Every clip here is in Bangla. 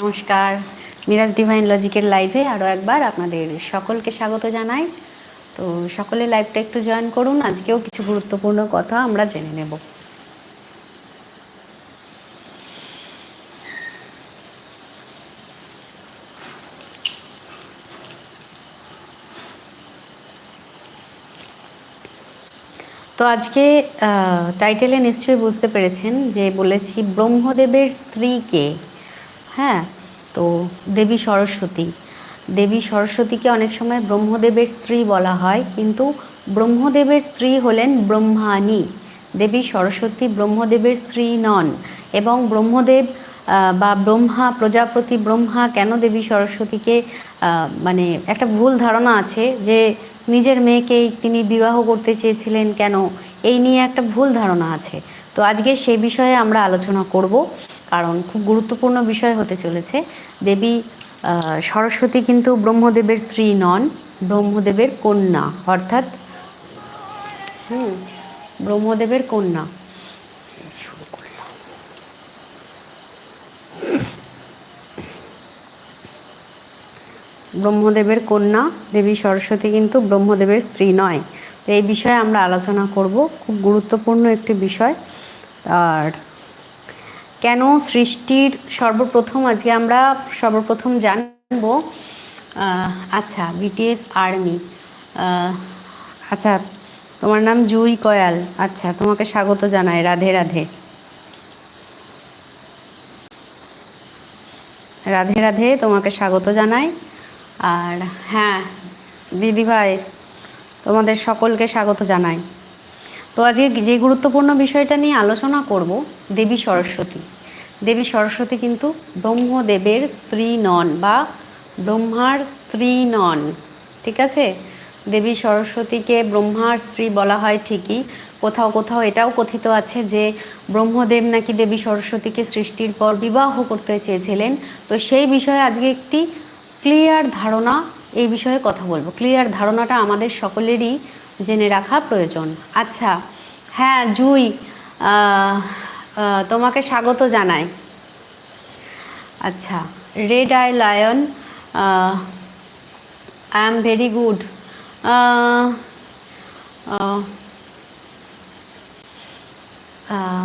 নমস্কার। মিরাজ ডিভাইন লজিকের লাইভে আরও একবার আপনাদের সকলকে স্বাগত জানাই। তো সকলে লাইভটা একটু জয়েন করুন, আজকেও কিছু গুরুত্বপূর্ণ কথা আমরা জেনে নেব। তো আজকে টাইটেলে নিশ্চয়ই বুঝতে পেরেছেন যে বলেছি ব্রহ্মদেবের স্ত্রীকে হ্যাঁ তো দেবী সরস্বতী। দেবী সরস্বতীকে অনেক সময় ব্রহ্মদেবের স্ত্রী বলা হয়, কিন্তু ব্রহ্মদেবের স্ত্রী হলেন ব্রহ্মাণী। দেবী সরস্বতী ব্রহ্মদেবের স্ত্রী নন এবং ব্রহ্মদেব বা ব্রহ্মা, প্রজাপতি ব্রহ্মা কেন দেবী সরস্বতীকে মানে একটা ভুল ধারণা আছে যে নিজের মেয়েকেই তিনি বিবাহ করতে চেয়েছিলেন কেন? এই নিয়ে একটা ভুল ধারণা আছে। তো আজকে সে বিষয়ে আমরা আলোচনা করব। কারণ খুব গুরুত্বপূর্ণ বিষয় হতে চলেছে। দেবী সরস্বতী কিন্তু ব্রহ্মদেবের স্ত্রী নন ব্রহ্মদেবের কন্যা অর্থাৎ হুম। ব্রহ্মদেবের কন্যা। ব্রহ্মদেবের কন্যা দেবী সরস্বতী কিন্তু ব্রহ্মদেবের স্ত্রী নয়। তো এই বিষয়ে আমরা আলোচনা করব। খুব গুরুত্বপূর্ণ একটি বিষয়। আর কেন সৃষ্টির সর্বপ্রথম? আজকে আমরা সর্বপ্রথম জানব আচ্ছা বিটিএস আর্মি আচ্ছা তোমার নাম জুই কয়াল। আচ্ছা তোমাকে স্বাগত জানাই, রাধে রাধে। রাধে রাধে, তোমাকে স্বাগত জানাই। আর হ্যাঁ দিদি ভাই তোমাদের সকলকে স্বাগত জানাই। তো আজকে যে গুরুত্বপূর্ণ বিষয়টা নিয়ে আলোচনা করব, দেবী সরস্বতী। দেবী সরস্বতী কিন্তু ব্রহ্মদেবের স্ত্রী নন বা ব্রহ্মার স্ত্রী নন, ঠিক আছে? দেবী সরস্বতীকে ব্রহ্মার স্ত্রী বলা হয় ঠিকই। কোথাও কোথাও এটাও কথিত আছে যে ব্রহ্মদেব নাকি দেবী সরস্বতীকে সৃষ্টির পর বিবাহ করতে চেয়েছিলেন। তো সেই বিষয়ে আজকে একটি ক্লিয়ার ধারণা, এই বিষয়ে কথা বলব। ক্লিয়ার ধারণাটা আমাদের সকলেরই জেনে রাখা প্রয়োজন। আচ্ছা হ্যাঁ জুই তোমাকে স্বাগত জানাই। আচ্ছা red eye lion I am very good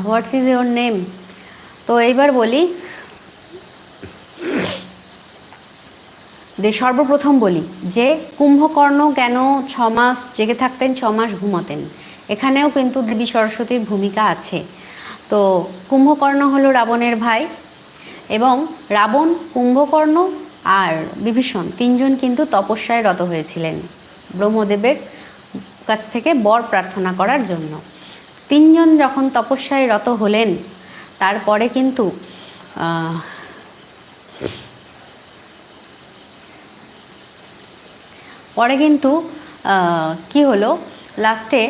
what's is your name তো এইবার বলি যে সর্বপ্রথম বলি যে কুম্ভকর্ণ কেন ছ মাস জেগে থাকতেন ছ মাস ঘুমাতেন। এখানেও কিন্তু দেবী সরস্বতীর ভূমিকা আছে। তো কুম্ভকর্ণ হলো রাবণের ভাই এবং রাবণ, কুম্ভকর্ণ আর বিভীষণ তিনজন কিন্তু তপস্যায় রত হয়েছিলেন ব্রহ্মদেবের কাছ থেকে বর প্রার্থনা করার জন্য। তিনজন যখন তপস্যায় রত হলেন, তারপরে কিন্তু পরে কিন্তু কি হলো? লাস্টে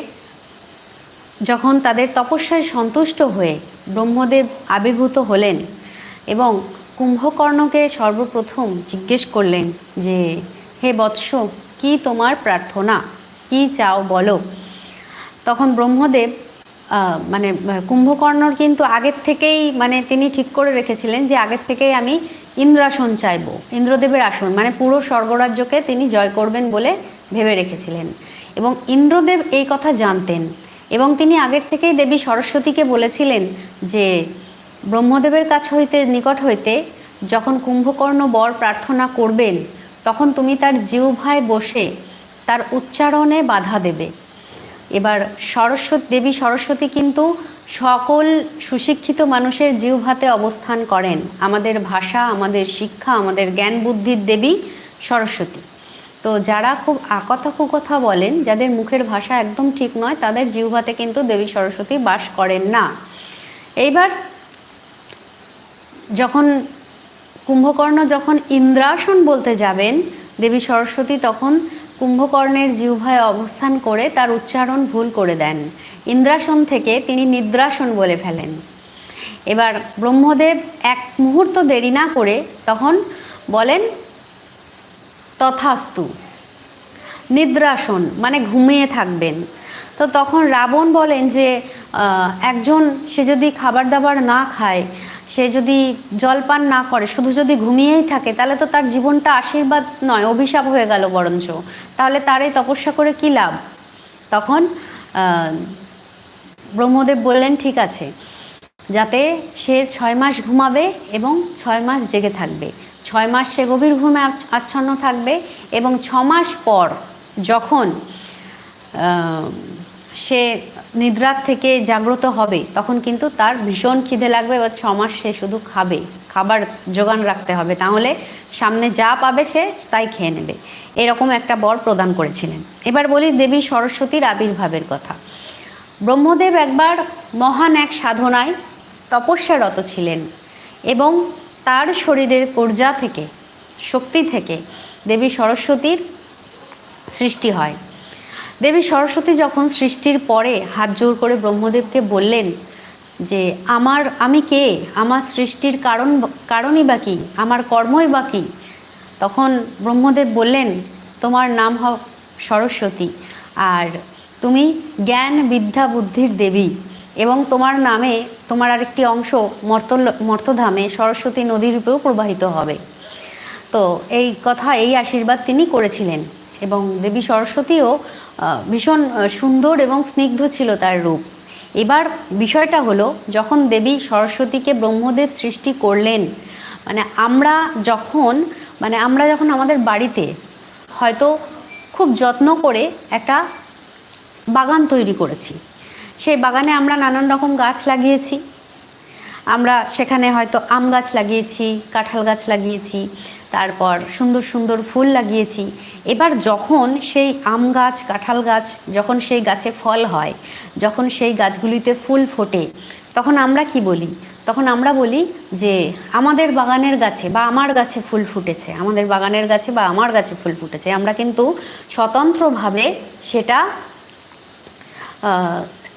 যখন তাদের তপস্যায় সন্তুষ্ট হয়ে ব্রহ্মদেব আবির্ভূত হলেন এবং কুম্ভকর্ণকে সর্বপ্রথম জিজ্ঞেস করলেন যে, হে বৎস, কি তোমার প্রার্থনা? কি চাও বলো? তখন ব্রহ্মদেব মানে কুম্ভকর্ণর কিন্তু আগের থেকেই মানে তিনি ঠিক করে রেখেছিলেন যে আগের থেকেই আমি ইন্দ্রাসন চাইব, ইন্দ্রদেবের আসন মানে পুরো স্বর্গরাজ্যকে তিনি জয় করবেন বলে ভেবে রেখেছিলেন। এবং ইন্দ্রদেব এই কথা জানতেন। এবং তিনি আগের থেকেই দেবী সরস্বতীকে বলেছিলেন যে, ব্রহ্মদেবের কাছ হইতে, নিকট হইতে যখন কুম্ভকর্ণ বর প্রার্থনা করবেন, তখন তুমি তার জিহ্বায় বসে তার উচ্চারণে বাধা দেবে। এবার সরস্বতী, দেবী সরস্বতী কিন্তু সকল সুশিক্ষিত মানুষের জিহ্বাতে অবস্থান করেন আমাদের ভাষা, আমাদের শিক্ষা, আমাদের জ্ঞান বুদ্ধির দেবী সরস্বতী। তো যারা খুব আকথা কুকথা বলেন, যাদের মুখের ভাষা একদম ঠিক নয়, তাদের জিহ্বাতে কিন্তু দেবী সরস্বতী বাস করেন না। এইবার যখন কুম্ভকর্ণ, যখন ইন্দ্রাসন বলতে যাবেন, দেবী সরস্বতী তখন কুম্ভকর্ণের জিহ্বায় অবস্থান করে তার উচ্চারণ ভুল করে দেন। ইন্দ্রাসন থেকে তিনি নিদ্রাসন বলে ফেলেন। এবার ব্রহ্মদেব এক মুহূর্ত দেরি না করে তখন বলেন, তথাস্তু, নিদ্রাসন মানে ঘুমিয়ে থাকবেন। তো তখন রাবণ বলেন যে একজন সে যদি খাবার দাবার না খায় সে যদি জলপান না করে, শুধু যদি ঘুমিয়েই থাকে, তাহলে তো তার জীবনটা আশীর্বাদ নয়, অভিশাপ হয়ে গেল বরঞ্চ। তাহলে তার এই তপস্যা করে কী লাভ? তখন ব্রহ্মদেব বললেন, ঠিক আছে, যাতে সে ছয় মাস ঘুমাবে এবং ছয় মাস জেগে থাকবে। ছয় মাস সে গভীর ঘুমে আচ্ছ- আচ্ছন্ন থাকবে এবং ছ মাস পর যখন সে নিদ্রার থেকে জাগ্রত হবে, তখন কিন্তু তার ভীষণ খিদে লাগবে এবার ছ মাস সে শুধু খাবে, খাবার যোগান রাখতে হবে। তাহলে সামনে যা পাবে সে তাই খেয়ে নেবে। এরকম একটা বর প্রদান করেছিলেন। এবার বলি দেবী সরস্বতীর আবির্ভাবের কথা। ব্রহ্মদেব একবার মহান এক সাধনায় তপস্যারত ছিলেন এবং তার শরীরের ঊর্জা থেকে, শক্তি থেকে দেবী সরস্বতীর সৃষ্টি হয়। দেবী সরস্বতী যখন সৃষ্টির পরে হাত জোর করে ব্রহ্মদেবকে বললেন যে, আমার, আমি কে? আমার সৃষ্টির কারণ, কারণই বা কী? আমার কর্মই বা কী? তখন ব্রহ্মদেব বললেন, তোমার নাম হ সরস্বতী, আর তুমি জ্ঞান বিদ্যা বুদ্ধির দেবী, এবং তোমার নামে তোমার আরেকটি অংশ মর্তল, মর্তধামে সরস্বতী নদী রূপেও প্রবাহিত হবে। তো এই কথা, এই আশীর্বাদ তিনি করেছিলেন। এবং দেবী সরস্বতীও ভীষণ সুন্দর এবং স্নিগ্ধ ছিল তার রূপ। এবার বিষয়টা হলো, যখন দেবী সরস্বতীকে ব্রহ্মদেব সৃষ্টি করলেন মানে আমরা যখন মানে আমরা যখন আমাদের বাড়িতে হয়তো খুব যত্ন করে একটা বাগান তৈরি করেছি। সেই বাগানে আমরা নানান রকম গাছ লাগিয়েছি। আমরা সেখানে হয়তো আম গাছ লাগিয়েছি, কাঁঠাল গাছ লাগিয়েছি, তারপর সুন্দর সুন্দর ফুল লাগিয়েছি। এবার যখন সেই আম গাছ, কাঁঠাল গাছ যখন সেই গাছে ফল হয়, যখন সেই গাছগুলিতে ফুল ফোটে, তখন আমরা কি বলি? তখন আমরা বলি যে, আমাদের বাগানের গাছে বা আমার গাছে ফুল ফুটেছে, আমাদের বাগানের গাছে বা আমার গাছে ফুল ফুটেছে। আমরা কিন্তু স্বতন্ত্রভাবে সেটা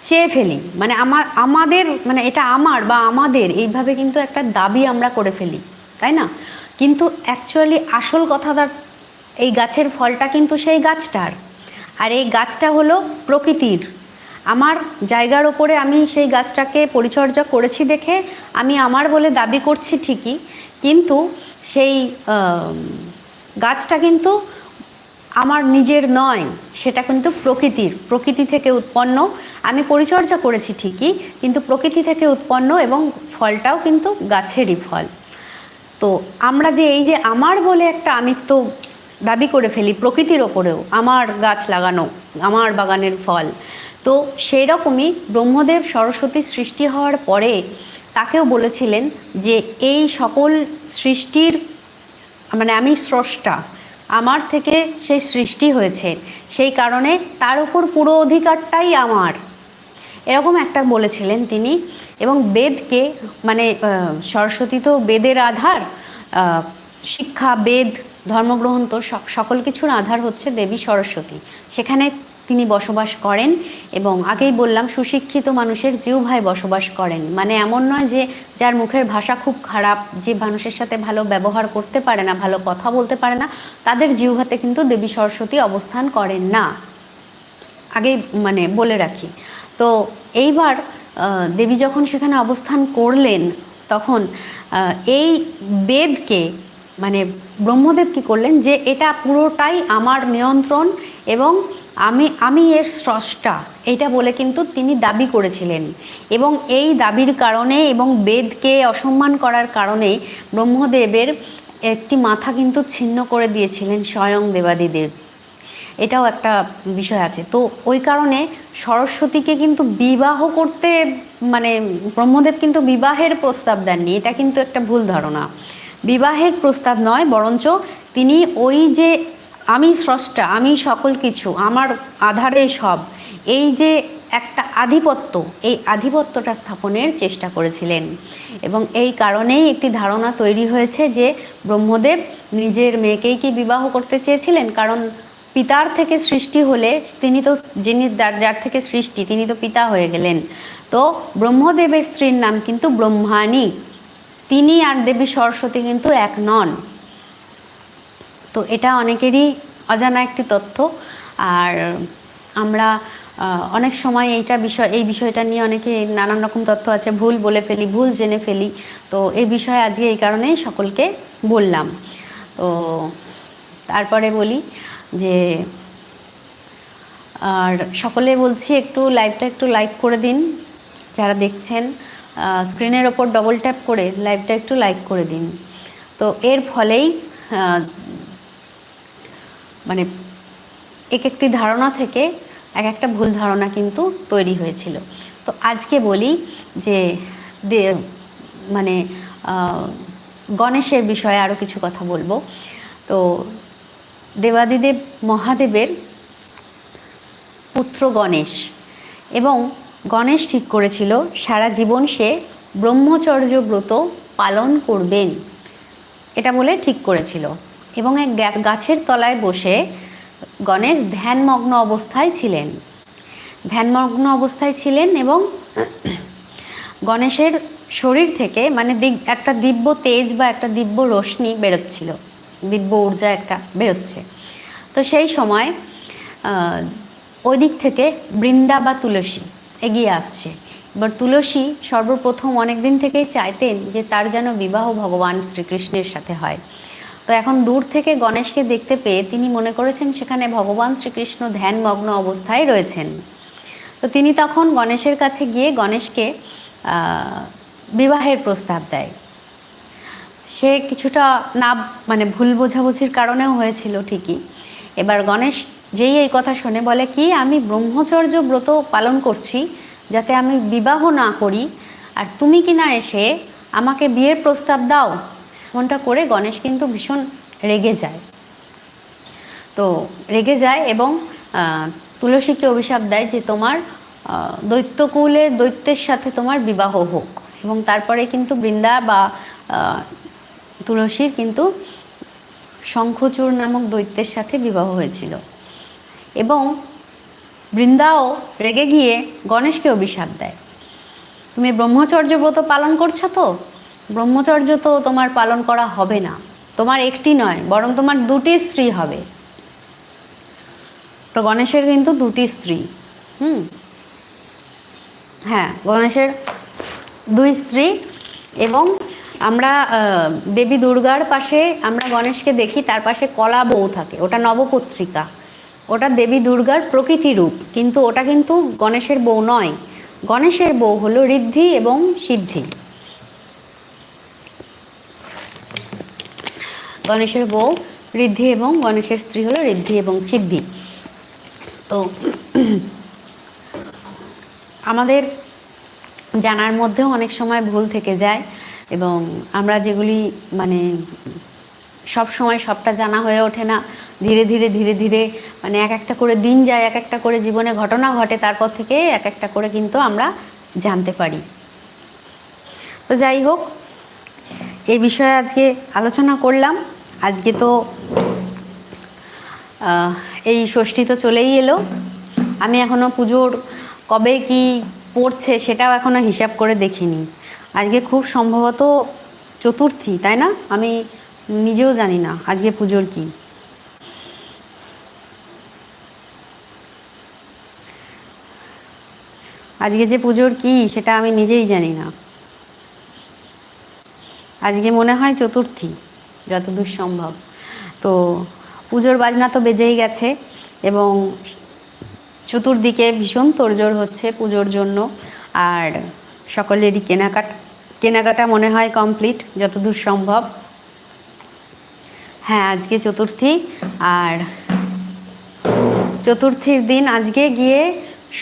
চেয়ে ফেলি। মানে আমার, আমাদের মানে এটা আমার বা আমাদের এইভাবে কিন্তু একটা দাবি আমরা করে ফেলি, তাই না? কিন্তু অ্যাকচুয়ালি আসল কথাটা এই গাছের ফলটা কিন্তু সেই গাছটার। আর এই গাছটা হলো প্রকৃতির। আমার জায়গার ওপরে আমি সেই গাছটাকে পরিচর্যা করেছি দেখে আমি আমার বলে দাবি করছি ঠিকই, কিন্তু সেই গাছটা কিন্তু আমার নিজের নয়, সেটা কিন্তু প্রকৃতির। প্রকৃতি থেকে উৎপন্ন। আমি পরিচর্যা করেছি ঠিকই, কিন্তু প্রকৃতি থেকে উৎপন্ন এবং ফলটাও কিন্তু গাছেরই ফল। তো আমরা যে এই যে আমার বলে একটা আমিত্ব দাবি করে ফেলি প্রকৃতির ওপরেও, আমার গাছ লাগানো, আমার বাগানের ফল, তো সেই রকমই ব্রহ্মদেব সরস্বতী সৃষ্টি হওয়ার পরে তাকেও বলেছিলেন যে এই সকল সৃষ্টির মানে আমি স্রষ্টা আমার থেকে সে সৃষ্টি হয়েছে। সেই কারণে তার উপর পুরো অধিকারটাই আমার। এরকম একটা বলেছিলেন তিনি এবং বেদকে মানে সরস্বতী তো বেদের আধার শিক্ষা, বেদ, ধর্মগ্রন্থ সকল কিছুর আধার হচ্ছে দেবী সরস্বতী। সেখানে তিনি বসবাস করেন এবং আগেই বললাম, সুশিক্ষিত মানুষের জিহ্বায় বসবাস করেন। মানে এমন নয় যে যার মুখের ভাষা খুব খারাপ, যে মানুষের সাথে ভালো ব্যবহার করতে পারে না, ভালো কথা বলতে পারে না, তাদের জিহ্বাতে কিন্তু দেবী সরস্বতী অবস্থান করেন না। আগেই মানে বলে রাখি। তো এইবার দেবী যখন সেখানে অবস্থান করলেন, তখন এই বেদকে মানে ব্রহ্মদেব কি করলেন যে এটা পুরোটাই আমার নিয়ন্ত্রণ এবং আমি আমি এর স্রষ্টা। এটা বলে কিন্তু তিনি দাবি করেছিলেন। এবং এই দাবির কারণে এবং বেদকে অসম্মান করার কারণে ব্রহ্মদেবের একটি মাথা কিন্তু ছিন্ন করে দিয়েছিলেন স্বয়ং দেবাদিদেব। এটাও একটা বিষয় আছে। তো ওই কারণে সরস্বতীকে কিন্তু বিবাহ করতে মানে ব্রহ্মদেব কিন্তু বিবাহের প্রস্তাব দেননি। এটা কিন্তু একটা ভুল ধারণা। বিবাহের প্রস্তাব নয়, বরঞ্চ তিনি ওই যে আমি স্রষ্টা, আমি সকল কিছু, আমার আধারে সব। এই যে একটা আধিপত্য, এই আধিপত্যটা স্থাপনের চেষ্টা করেছিলেন। এবং এই কারণেই একটি ধারণা তৈরি হয়েছে যে ব্রহ্মদেব নিজের মেয়েকেই কি বিবাহ করতে চেয়েছিলেন? কারণ পিতার থেকে সৃষ্টি হলে তিনি তো, যিনি যার থেকে সৃষ্টি, তিনি তো পিতা হয়ে গেলেন। তো ব্রহ্মদেবের স্ত্রীর নাম কিন্তু ব্রহ্মাণী। তিনি আর দেবী সরস্বতী কিন্তু এক নন। তো এটা অনেকেরই অজানা একটি তথ্য। আর আমরা অনেক সময় এইটা বিষয়, এই বিষয়টা নিয়ে অনেকে নানান রকম তথ্য আছে, ভুল বলে ফেলি, ভুল জেনে ফেলি। তো এই বিষয়ে আজকে এই কারণেই সকলকে বললাম। তো তারপরে বলি যে, আর সকলে বলছি একটু লাইভটা একটু লাইক করে দিন, যারা দেখছেন। স্ক্রিনের ওপর ডবল ট্যাপ করে লাইভটা একটু লাইক করে দিন। তো এর ফলেই মানে এক একটি ধারণা থেকে এক একটা ভুল ধারণা কিন্তু তৈরি হয়েছিল। তো আজকে বলি যে মানে গণেশের বিষয়ে আরও কিছু কথা বলব। তো দেবাদিদেব মহাদেবের পুত্র গণেশ এবং গণেশ ঠিক করেছিল, সারা জীবন সে ব্রহ্মচর্য ব্রত পালন করবেন। এটা বলে ঠিক করেছিল। এবং এক গাছের তলায় বসে গণেশ ধ্যানমগ্ন অবস্থায় ছিলেন। ধ্যানমগ্ন অবস্থায় ছিলেন এবং গণেশের শরীর থেকে মানে একটা দিব্য তেজ বা একটা দিব্য রশ্মি বেরোচ্ছিল। দিব্য ঊর্জা একটা বেরোচ্ছে। তো সেই সময় ওই দিক থেকে বৃন্দা বা তুলসী এগিয়ে আসছে। এবার তুলসী সর্বপ্রথম অনেক দিন থেকেই চাইতেন যে তার যেন বিবাহ ভগবান শ্রীকৃষ্ণের সাথে হয়। তো এখন দূর থেকে গণেশকে দেখতে পেয়ে তিনি মনে করেছেন সেখানে ভগবান শ্রীকৃষ্ণ ধ্যানমগ্ন অবস্থায় রয়েছেন। তো তিনি তখন গণেশের কাছে গিয়ে গণেশকে বিবাহের প্রস্তাব দেয়। সে কিছুটা না মানে ভুল বোঝাবুঝির কারণেও হয়েছিল ঠিকই। এবার গণেশ যেই এই কথা শুনে, বলে, কি, আমি ব্রহ্মচর্য ব্রত পালন করছি যাতে আমি বিবাহ না করি? আর তুমি কি না এসে আমাকে বিয়ের প্রস্তাব দাও? এমনটা করে গণেশ কিন্তু ভীষণ রেগে যায়। তো রেগে যায় এবং তুলসীকে অভিশাপ দেয় যে তোমার দৈত্যকুলের দৈত্যের সাথে তোমার বিবাহ হোক। এবং তারপরে কিন্তু বৃন্দা বা তুলসীর কিন্তু শঙ্খচূড় নামক দৈত্যের সাথে বিবাহ হয়েছিল। এবং বৃন্দাও রেগে গিয়ে গণেশকে অভিশাপ দেয়। তুমি ব্রহ্মচর্য ব্রত পালন করছ তো? ব্রহ্মচর্য তো তোমার পালন করা হবে না। তোমার একটি নয়, বরং তোমার দুটি স্ত্রী হবে। তো গণেশের কিন্তু দুটি স্ত্রী। হুম? হ্যাঁ গণেশের দুই স্ত্রী এবং আমরা দেবী দুর্গার পাশে আমরা গণেশকে দেখি, তার পাশে কলা বউ থাকে। ওটা নবপত্রিকা। ওটা দেবী দুর্গার প্রকৃতি রূপ, কিন্তু ওটা কিন্তু গণেশের বউ নয়। গণেশের বউ হলো ঋদ্ধি এবং সিদ্ধি। গণেশের বউ ঋদ্ধি এবং গণেশের স্ত্রী হলো ঋদ্ধি এবং সিদ্ধি। তো আমাদের জানার মধ্যেও অনেক সময় ভুল থেকে যায় এবং আমরা যেগুলি মানে সব সময় সবটা জানা হয়ে ওঠে না, ধীরে ধীরে ধীরে ধীরে মানে এক একটা করে দিন যায়, এক একটা করে জীবনে ঘটনা ঘটে, তারপর থেকে এক একটা করে কিন্তু আমরা জানতে পারি। তো যাই হোক এই বিষয়ে আজকে আলোচনা করলাম। আজকে তো এই ষষ্ঠী তো চলেই এলো। আমি এখনও পুজোর কবে কি পড়ছে সেটাও এখনও হিসাব করে দেখিনি। আজকে খুব সম্ভবত চতুর্থী, তাই না? আমি নিজেও জানি না আজকে পুজোর কি। আজকে যে পুজোর কি সেটা আমি নিজেই জানি না। আজকে মনে হয় চতুর্থী, যতদূর সম্ভব। তো পুজোর বাজনা তো বেজেই গেছে এবং চতুর্দিকে ভীষণ তোড়জোড় হচ্ছে পুজোর জন্য আর সকলেরই কেনাকাটা কেনাকাটা মনে হয় কমপ্লিট, যতদূর সম্ভব। হ্যাঁ আজকে চতুর্থী আর চতুর্থীর দিন আজকে গিয়ে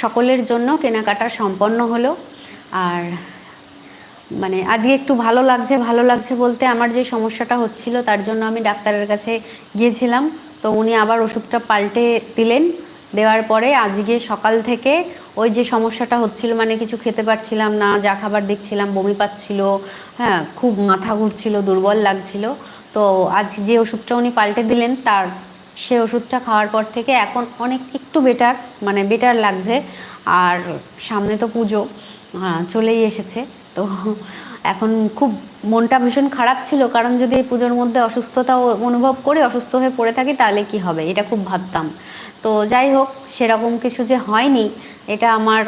সকলের জন্য কেনাকাটা সম্পন্ন হলো আর মানে আজকে একটু ভালো লাগছে ভালো লাগছে বলতে আমার যে সমস্যাটা হচ্ছিল তার জন্য আমি ডাক্তারের কাছে গিয়েছিলাম। তো উনি আবার ওষুধটা পাল্টে দিলেন, দেওয়ার পরে আজকে সকাল থেকে ওই যে সমস্যাটা হচ্ছিল মানে কিছু খেতে পারছিলাম না, যা খাবার দেখছিলাম, বমি পাচ্ছিল হ্যাঁ খুব মাথা ঘুরছিল, দুর্বল লাগছিল। তো আজ যে ওষুধটা উনি পাল্টে দিলেন তার, সে ওষুধটা খাওয়ার পর থেকে এখন অনেক একটু বেটার মানে বেটার লাগছে। আর সামনে তো পুজো চলেই এসেছে। তো এখন খুব মনটা ভীষণ খারাপ ছিল, কারণ যদি এই পুজোর মধ্যে অসুস্থতা অনুভব করে অসুস্থ হয়ে পড়ে থাকি তাহলে কি হবে? এটা খুব ভাবতাম। তো যাই হোক, সেরকম কিছু যে হয়নি, এটা আমার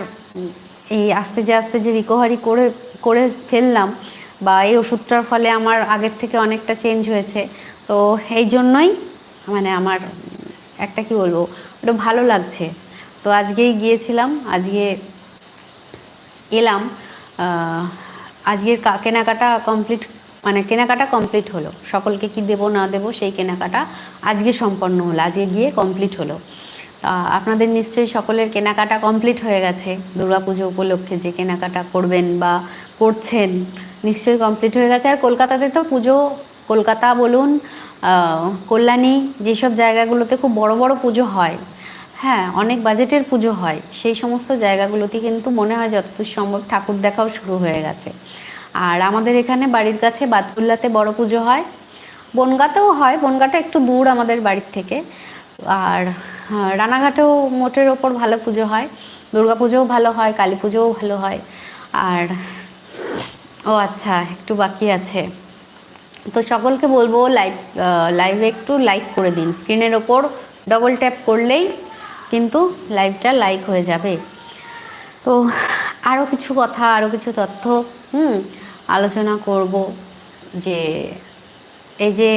এই আস্তে যে আস্তে যে রিকভারি করে করে ফেললাম বা এই ওষুধটার ফলে আমার আগের থেকে অনেকটা চেঞ্জ হয়েছে। তো এই জন্যই মানে আমার একটা কি বলব, ওটা ভালো লাগছে। তো আজকেই গিয়েছিলাম, আজকে এলাম। আজকের কেনাকাটা কমপ্লিট মানে কেনাকাটা কমপ্লিট হলো। সকলকে কি দেবো, না দেবো, সেই কেনাকাটা আজকে সম্পন্ন হলো, আজকে গিয়ে কমপ্লিট হলো। আপনাদের নিশ্চয়ই সকলের কেনাকাটা কমপ্লিট হয়ে গেছে। দুর্গাপুজো উপলক্ষে যে কেনাকাটা করবেন বা করছেন, নিশ্চয়ই কমপ্লিট হয়ে গেছে। আর কলকাতাতে তো পুজো, কলকাতা বলুন কল্যাণী, যেসব জায়গাগুলোতে খুব বড় বড় পুজো হয় হ্যাঁ অনেক বাজেটের পুজো হয়। সেই সমস্ত জায়গাগুলোতে কিন্তু মনে হয় যতদূর সম্ভব ঠাকুর দেখাও শুরু হয়ে গেছে। আর আমাদের এখানে বাড়ির কাছে বাতকুল্লাতে বড় পুজো হয়। বনগাতেও হয়, বনগাটা একটু দূর আমাদের বাড়ির থেকে। আর রানাঘাটেও মোটের ওপর ভালো পুজো হয়। দুর্গা পুজোও ভালো হয় কালী পুজোও ভালো হয়। আর, ও আচ্ছা একটু বাকি আছে। তো সকলকে বলব লাইভ লাইভে একটু লাইক করে দিন। স্ক্রিনের ওপর ডবল ট্যাপ করলেই কিন্তু লাইভটা লাইক হয়ে যাবে। তো আরও কিছু কথা আরও কিছু তথ্য, হুম, আলোচনা করব যে এই যে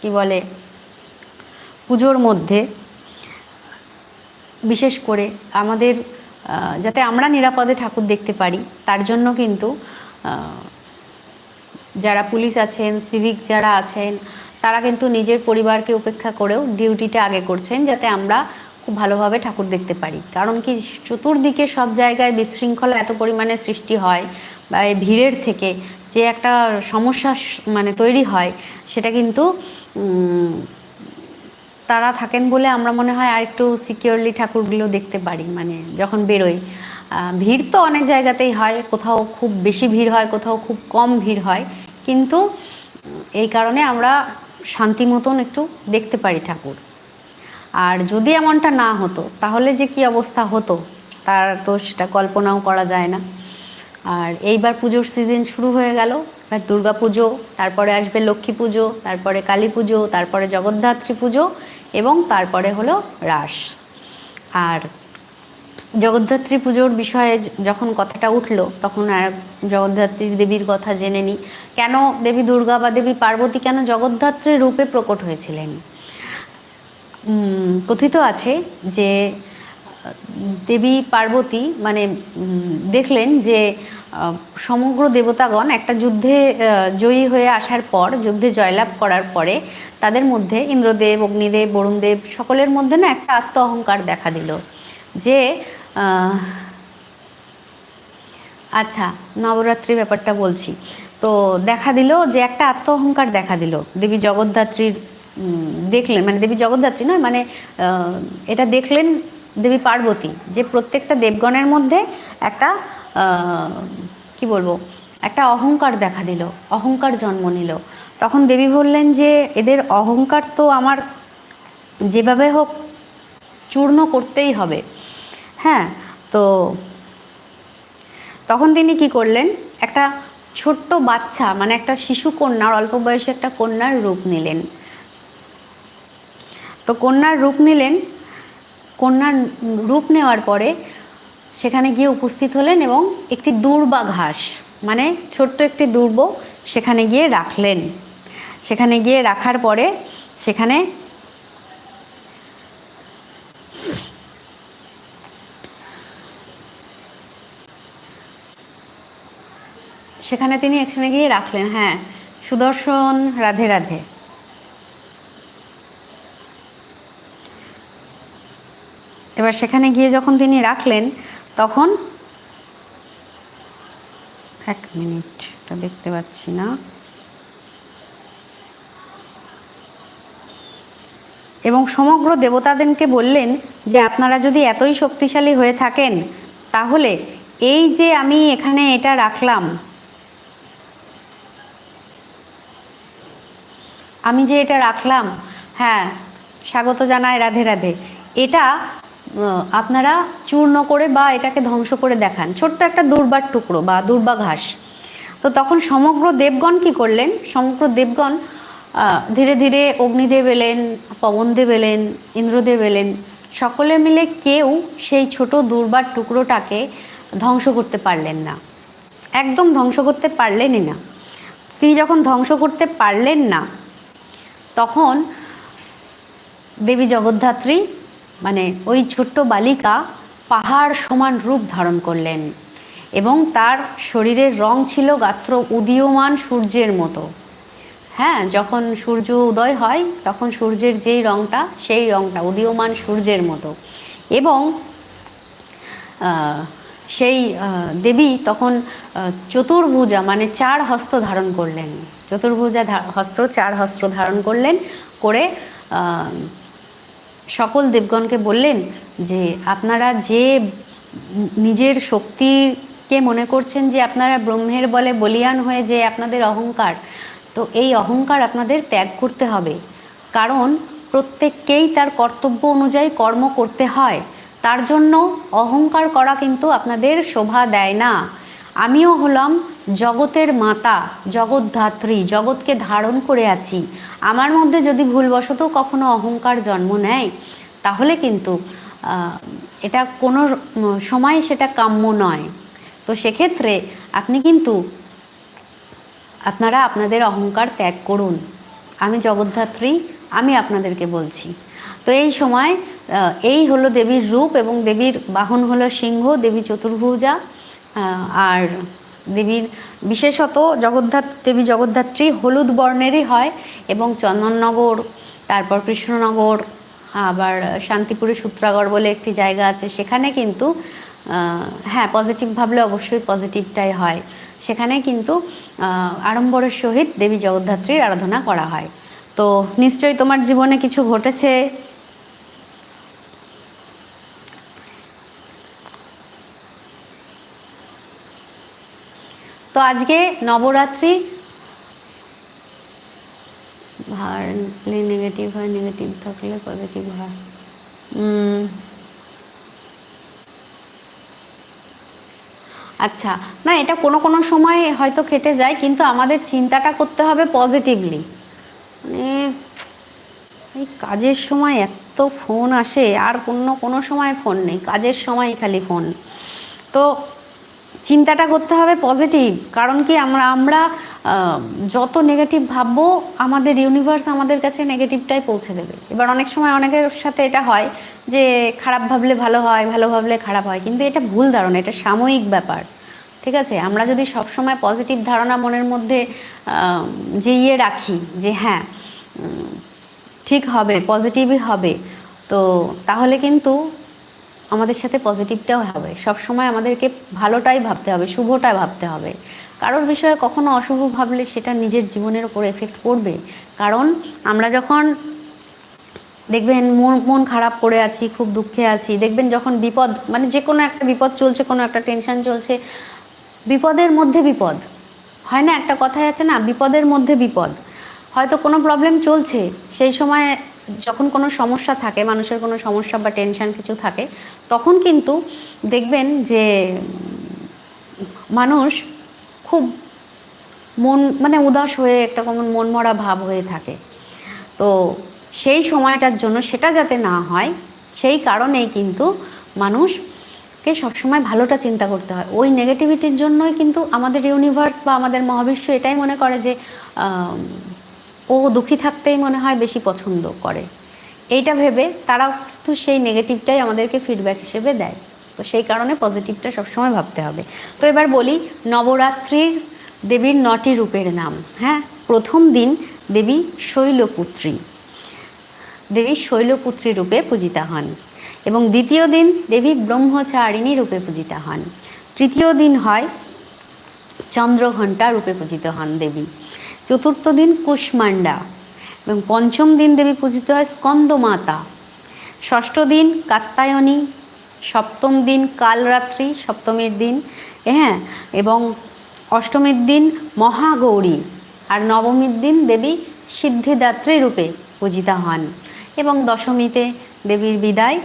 কি বলে, পুজোর মধ্যে বিশেষ করে আমাদের যাতে আমরা নিরাপদে ঠাকুর দেখতে পারি, তার জন্য কিন্তু যারা পুলিশ আছেন সিভিক যারা আছেন, তারা কিন্তু নিজের পরিবারকে উপেক্ষা করেও ডিউটিটা আগে করছেন, যাতে আমরা খুব ভালোভাবে ঠাকুর দেখতে পারি। কারণ কি চতুর্দিকে সব জায়গায় বিশৃঙ্খলা এত পরিমাণে সৃষ্টি হয়, বা এই ভিড়ের থেকে যে একটা সমস্যা মানে তৈরি হয়, সেটা কিন্তু তারা থাকেন বলে আমরা মনে হয় আর একটু সিকিউরলি ঠাকুরগুলো দেখতে পারি মানে যখন বেরোই। ভিড় তো অনেক জায়গাতেই হয়, কোথাও খুব বেশি ভিড় হয়, কোথাও খুব কম ভিড় হয়। কিন্তু, এই কারণে আমরা শান্তি মতন একটু দেখতে পারি ঠাকুর। আর যদি এমনটা না হতো, তাহলে যে কি অবস্থা হতো, তার তো সেটা কল্পনাও করা যায় না। আর এইবার পুজোর সিজন শুরু হয়ে গেল, এবার দুর্গা পুজো, তারপরে আসবে লক্ষ্মী পুজো, তারপরে কালী পুজো, তারপরে জগদ্ধাত্রী পুজো এবং তারপরে হলো রাস। আর জগদ্ধাত্রী পুজোর বিষয়ে যখন কথাটা উঠল, তখন আর জগদ্ধাত্রী দেবীর কথা জেনে নিই কেন দেবী দুর্গা বা দেবী পার্বতী কেন জগদ্ধাত্রী রূপে প্রকট হয়েছিলেন? কথিত আছে যে, দেবী পার্বতী মানে দেখলেন যে সমগ্র দেবতাগণ একটা যুদ্ধে জয়ী হয়ে আসার পর, যুদ্ধে জয়লাভ করার পরে, তাদের মধ্যে ইন্দ্রদেব, অগ্নিদেব, বরুণদেব সকলের মধ্যে না একটা আত্ম অহংকার দেখা দিল যে আচ্ছা নবরাত্রি ব্যাপারটা বলছি। তো দেখা দিল যে একটা আত্ম অহংকার দেখা দিল। দেবী জগদ্ধাত্রীর দেখলেন মানে দেবী জগদ্ধাত্রী নয় মানে এটা দেখলেন দেবী পার্বতী, যে প্রত্যেকটা দেবগণের মধ্যে একটা কি বলব, একটা অহংকার দেখা দিল, অহংকার জন্ম নিল। তখন দেবী বললেন যে, এদের অহংকার তো আমার যেভাবে হোক চূর্ণ করতেই হবে। হ্যাঁ তো তখন তিনি কি করলেন, একটা ছোট্ট বাচ্চা মানে একটা শিশু কন্যার, অল্প বয়সে একটা কন্যার রূপ নিলেন। তো কন্যার রূপ নিলেন, কন্যার রূপ নেওয়ার পরে সেখানে গিয়ে উপস্থিত হলেন এবং একটি দুর্বা ঘাস মানে ছোট্ট একটি দুর্ব সেখানে গিয়ে রাখলেন। সেখানে গিয়ে রাখার পরে সেখানে সেখানে তিনি এখানে গিয়ে রাখলেন হ্যাঁ সুদর্শন রাধে রাধে। এবার সেখানে গিয়ে যখন তিনি রাখলেন, তখন এক মিনিট দেখতে পাচ্ছি না। এবং সমগ্র দেবতাদেরকে বললেন যে, আপনারা যদি এতই শক্তিশালী হয়ে থাকেন, তাহলে এই যে আমি এখানে এটা রাখলাম, আমি যে এটা রাখলাম হ্যাঁ স্বাগত জানায় রাধে রাধে, এটা আপনারা চূর্ণ করে বা এটাকে ধ্বংস করে দেখান। ছোট্ট একটা দুর্বার টুকরো বা দুর্বা ঘাস তো তখন সমগ্র দেবগণ কি করলেন? সমগ্র দেবগণ ধীরে ধীরে অগ্নিদেব এলেন, পবনদেব এলেন, ইন্দ্রদেব এলেন। সকলে মিলে কেউ সেই ছোট দুর্বার টুকরোটাকে ধ্বংস করতে পারলেন না। একদম ধ্বংস করতে পারলেনই না। তিনি যখন ধ্বংস করতে পারলেন না, তখন দেবী জগদ্ধাত্রী মানে ওই ছোট্ট বালিকা পাহাড় সমান রূপ ধারণ করলেন এবং তার শরীরের রং ছিল গাত্র উদীয়মান সূর্যের মতো। হ্যাঁ যখন সূর্য উদয় হয়, তখন সূর্যের যেই রংটা, সেই রংটা উদীয়মান সূর্যের মতো। এবং সেই দেবী তখন চতুর্ভুজা মানে চার হস্ত ধারণ করলেন। চতুর্ভুজা হস্ত, চার হস্ত ধারণ করলেন করে সকল দেবগণকে বললেন যে, আপনারা যে নিজের শক্তিকে মনে করছেন যে, আপনারা ব্রহ্মের বলে বলিয়ান হয়ে যে, আপনাদের অহংকার, তো এই অহংকার আপনাদের ত্যাগ করতে হবে। কারণ প্রত্যেককেই তার কর্তব্য অনুযায়ী কর্ম করতে হয়। তার জন্য অহংকার করা কিন্তু আপনাদের শোভা দেয় না। আমিও হলাম জগতের মাতা, জগৎধাত্রী, জগৎকে ধারণ করে আছি। আমার মধ্যে যদি ভুলবশত কখনো অহংকার জন্ম নেয়, তাহলে কিন্তু এটা কোনো সময় সেটা কাম্য নয়। তো সেক্ষেত্রে আপনি কিন্তু, আপনারা আপনাদের অহংকার ত্যাগ করুন। আমি জগদ্ধাত্রী আমি আপনাদেরকে বলছি। তো এই সময় এই হলো দেবীর রূপ এবং দেবীর বাহন হলো সিংহ, দেবী চতুর্ভুজা। আর দেবীর বিশেষত জগদ্ধাত, দেবী জগদ্ধাত্রী হলুদ বর্ণেরই হয় এবং চন্দননগর, তারপর কৃষ্ণনগর, আবার শান্তিপুরে সূত্রাগড় বলে একটি জায়গা আছে, সেখানে কিন্তু হ্যাঁ পজিটিভ ভাবলে অবশ্যই পজিটিভটাই হয়। সেখানে কিন্তু আড়ম্বরের সহিত দেবী জগদ্ধাত্রীর আরাধনা করা হয়। তো নিশ্চয়ই তোমার জীবনে কিছু ঘটেছে তো আজকে নবরাত্রি ভার নেগেটিভ হয় নেগেটিভ থাকলে পজিটিভ হয় আচ্ছা না এটা কোনো কোনো সময় হয়তো খেটে যায়, কিন্তু আমাদের চিন্তাটা করতে হবে পজিটিভলি মানে এই কাজের সময় এত ফোন আসে, আর অন্য কোনো সময় ফোন নেই, কাজের সময় খালি ফোন। তো চিন্তাটা করতে হবে পজিটিভ কারণ কি আমরা আমরা যত নেগেটিভ ভাববো, আমাদের ইউনিভার্স আমাদের কাছে নেগেটিভটাই পৌঁছে দেবে। এবার অনেক সময় অনেকের সাথে এটা হয় যে, খারাপ ভাবলে ভালো হয়, ভালো ভাবলে খারাপ হয়, কিন্তু এটা ভুল ধারণা, এটা সাময়িক ব্যাপার। ঠিক আছে? আমরা যদি সবসময় পজিটিভ ধারণা মনের মধ্যে যে ইয়ে রাখি যে হ্যাঁ ঠিক হবে পজিটিভই হবে, তো তাহলে কিন্তু আমাদের সাথে পজিটিভটাও হবে। সব সময় আমাদেরকে ভালোটাই ভাবতে হবে, শুভটাই ভাবতে হবে। কারোর বিষয়ে কখনো অশুভ ভাবলে সেটা নিজের জীবনের উপর এফেক্ট পড়বে। কারণ আমরা যখন দেখবেন মন মন খারাপ করে আছি, খুব দুঃখে আছি, দেখবেন যখন বিপদ মানে যে কোনো একটা বিপদ চলছে, কোনো একটা টেনশন চলছে, বিপদের মধ্যে বিপদ। হয় না? একটা কথাই আছে না, বিপদের মধ্যে বিপদ। হয়তো কোনো প্রবলেম চলছে, সেই সময় যখন কোনো সমস্যা থাকে, মানুষের কোনো সমস্যা বা টেনশন কিছু থাকে, তখন কিন্তু দেখবেন যে মানুষ খুব মন মানে উদাস হয়ে একটা কেমন মনমরা ভাব হয়ে থাকে। তো সেই সময়টার জন্য সেটা যাতে না হয়, সেই কারণেই কিন্তু মানুষকে সবসময় ভালোটা চিন্তা করতে হয়। ওই নেগেটিভিটির জন্যই কিন্তু আমাদের ইউনিভার্স বা আমাদের মহাবিশ্ব এটাই মনে করে যে ও দুঃখী থাকতেই মনে হয় বেশি পছন্দ করে। এইটা ভেবে তারাও কিন্তু সেই নেগেটিভটাই আমাদেরকে ফিডব্যাক হিসেবে দেয়। তো সেই কারণে পজিটিভটা সবসময় ভাবতে হবে। তো এবার বলি, নবরাত্রির দেবীর নটি রূপের নাম। হ্যাঁ প্রথম দিন দেবী শৈলপুত্রী। দেবী শৈলপুত্রী রূপে পূজিতা হন এবং দ্বিতীয় দিন দেবী ব্রহ্মচারিণী রূপে পূজিতা হন। তৃতীয় দিন হয় চন্দ্রঘণ্টা রূপে পূজিত হন দেবী। চতুর্থ দিন কুষ্মান্ডা এবং পঞ্চম দিন দেবী পূজিত হয় স্কন্দমাতা। ষষ্ঠ দিন কাত্তায়নী, সপ্তম দিন কালরাত্রি, সপ্তমীর দিন হ্যাঁ এবং অষ্টমীর দিন মহাগৌরী আর নবমীর দিন দেবী সিদ্ধিদাত্রী রূপে পূজিতা হন এবং দশমীতে দেবীর বিদায়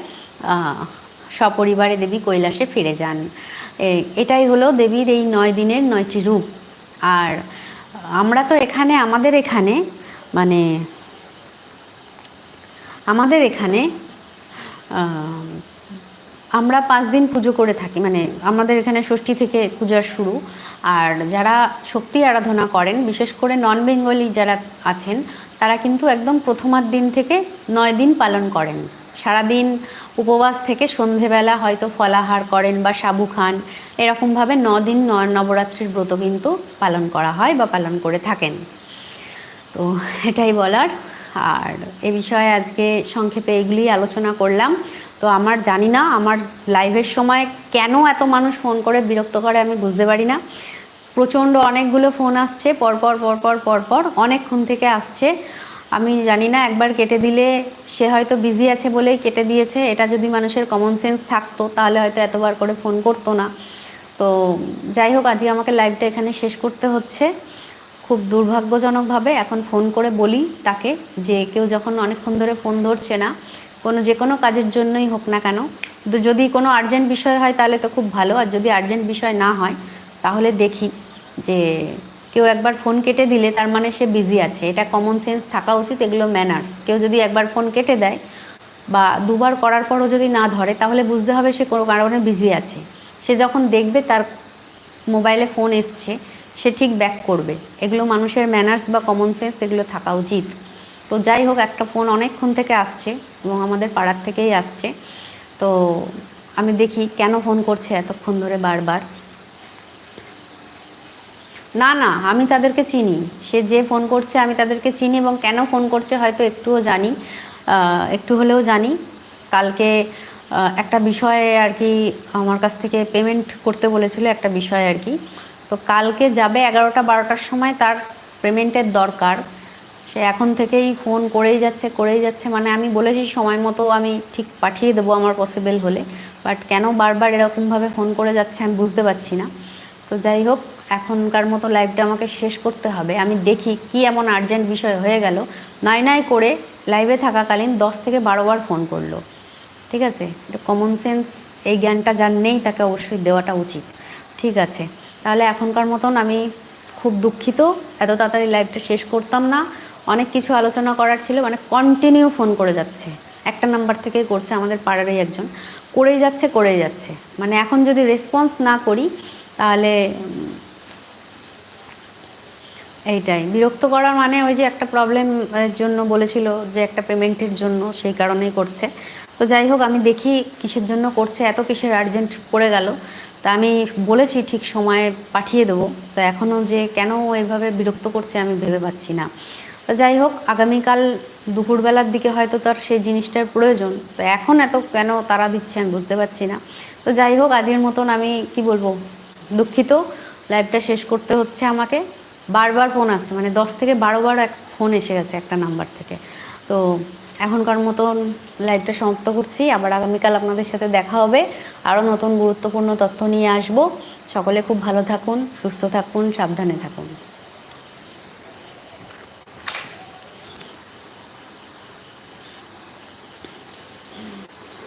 সপরিবারে দেবী কৈলাসে ফিরে যান। এটাই হলো দেবীর এই নয় দিনের নয়টি রূপ। আর আমরা তো এখানে, আমাদের এখানে মানে আমাদের এখানে আমরা পাঁচ দিন পুজো করে থাকি। মানে আমাদের এখানে ষষ্ঠী থেকে পূজার শুরু। আর যারা শক্তি আরাধনা করেন, বিশেষ করে নন বেঙ্গলি যারা আছেন, তারা কিন্তু একদম প্রথমার দিন থেকে নয় দিন পালন করেন। সারাদিন উপবাস থেকে সন্ধেবেলা হয়তো ফলাহার করেন বা সাবু খান। এরকমভাবে দিন নবরাত্রির ব্রত কিন্তু পালন করা হয় বা পালন করে থাকেন। তো এটাই বলার। আর এ বিষয়ে আজকে সংক্ষেপে এগুলি আলোচনা করলাম। তো আমার জানি না, আমার লাইভের সময় কেন এত মানুষ ফোন করে বিরক্ত করে আমি বুঝতে পারি না। প্রচণ্ড অনেকগুলো ফোন আসছে, পরপর পরপর পরপর অনেকক্ষণ থেকে আসছে। আমি জানি না, একবার কেটে দিলে সে হয়তো বিজি আছে বলেই কেটে দিয়েছে। এটা যদি মানুষের কমন সেন্স থাকতো, তাহলে হয়তো এতবার করে ফোন করতো না। তো যাই হোক আজকে আমাকে লাইভটা এখানে শেষ করতে হচ্ছে। খুব দুর্ভাগ্যজনকভাবে এখন ফোন করে বলি তাকে যে কেউ যখন অনেকক্ষণ ধরে ফোন ধরছে না, কোনো যে কোনো কাজের জন্যই হোক না কেন কিন্তু যদি কোনো আর্জেন্ট বিষয় হয় তাহলে তো খুব ভালো, আর যদি আর্জেন্ট বিষয় না হয়, তাহলে দেখি যে কেউ একবার ফোন কেটে দিলে তার মানে সে বিজি আছে। এটা কমন সেন্স থাকা উচিত, এগুলো ম্যানার্স কেউ যদি একবার ফোন কেটে দেয় বা দুবার করার পরও যদি না ধরে, তাহলে বুঝতে হবে সে কোনো কারণে বিজি আছে। সে যখন দেখবে তার মোবাইলে ফোন এসছে, সে ঠিক ব্যাক করবে। এগুলো মানুষের ম্যানার্স বা কমন সেন্স এগুলো থাকা উচিত। তো যাই হোক, একটা ফোন অনেকক্ষণ থেকে আসছে এবং আমাদের পাড়ার থেকেই আসছে। তো আমি দেখি কেন ফোন করছে এতক্ষণ ধরে বারবার। না না, আমি তাদেরকে চিনি। সে যে ফোন করছে, আমি তাদেরকে চিনি এবং কেন ফোন করছে হয়তো একটুও জানি একটু হলেও জানি। কালকে একটা বিষয়ে আর কি আমার কাছ থেকে পেমেন্ট করতে বলেছিল একটা বিষয় আর কি। তো কালকে যাবে এগারোটা, বারোটার সময় তার পেমেন্টের দরকার। সে এখন থেকেই ফোন করেই যাচ্ছে করেই যাচ্ছে। মানে আমি বলেছি সময় মতো আমি ঠিক পাঠিয়ে দেবো আমার পসিবল হলে। বাট কেন বারবার এরকমভাবে ফোন করে যাচ্ছে আমি বুঝতে পারছি না। তো যাই হোক এখনকার মতো লাইভটা আমাকে শেষ করতে হবে। আমি দেখি কি এমন আর্জেন্ট বিষয় হয়ে গেল। নাই নাই করে লাইভে থাকাকালীন দশ থেকে বারো বার ফোন করল। ঠিক আছে? এটা কমন সেন্স এই জ্ঞানটা যার নেই তাকে অবশ্যই দেওয়াটা উচিত। ঠিক আছে? তাহলে এখনকার মতন আমি খুব দুঃখিত। এত তাড়াতাড়ি লাইভটা শেষ করতাম না। অনেক কিছু আলোচনা করার ছিল মানে কন্টিনিউ ফোন করে যাচ্ছে। একটা নাম্বার থেকেই করছে আমাদের পাড়ারই একজন। করেই যাচ্ছে করেই যাচ্ছে। মানে এখন যদি রেসপন্স না করি, তাহলে এইটাই। বিরক্ত করার মানে ওই যে একটা প্রবলেম জন্য বলেছিল যে একটা পেমেন্টের জন্য সেই কারণেই করছে। তো যাই হোক, আমি দেখি কিসের জন্য করছে, এত কিসের আর্জেন্ট পড়ে গেল। তা আমি বলেছি ঠিক সময়ে পাঠিয়ে দেবো। তো এখনও যে কেন এইভাবে বিরক্ত করছে আমি ভেবে পাচ্ছি না। তো যাই হোক, আগামীকাল দুপুরবেলার দিকে হয়তো তার সেই জিনিসটার প্রয়োজন। তো এখন এত কেন তারা দিচ্ছে আমি বুঝতে পারছি না। তো যাই হোক, আজকের মতন আমি কি বলব, দুঃখিত। লাইভটা শেষ করতে হচ্ছে আমাকে। বারবার ফোন আসছে মানে দশ থেকে বারো বার এক ফোন এসে গেছে একটা নাম্বার থেকে। তো এখনকার মতন লাইভটা সমাপ্ত করছি, আবার আগামীকাল আপনাদের সাথে দেখা হবে আরও নতুন গুরুত্বপূর্ণ তথ্য নিয়ে আসব। সকলে খুব ভালো থাকুন, সুস্থ থাকুন, সাবধানে থাকুন।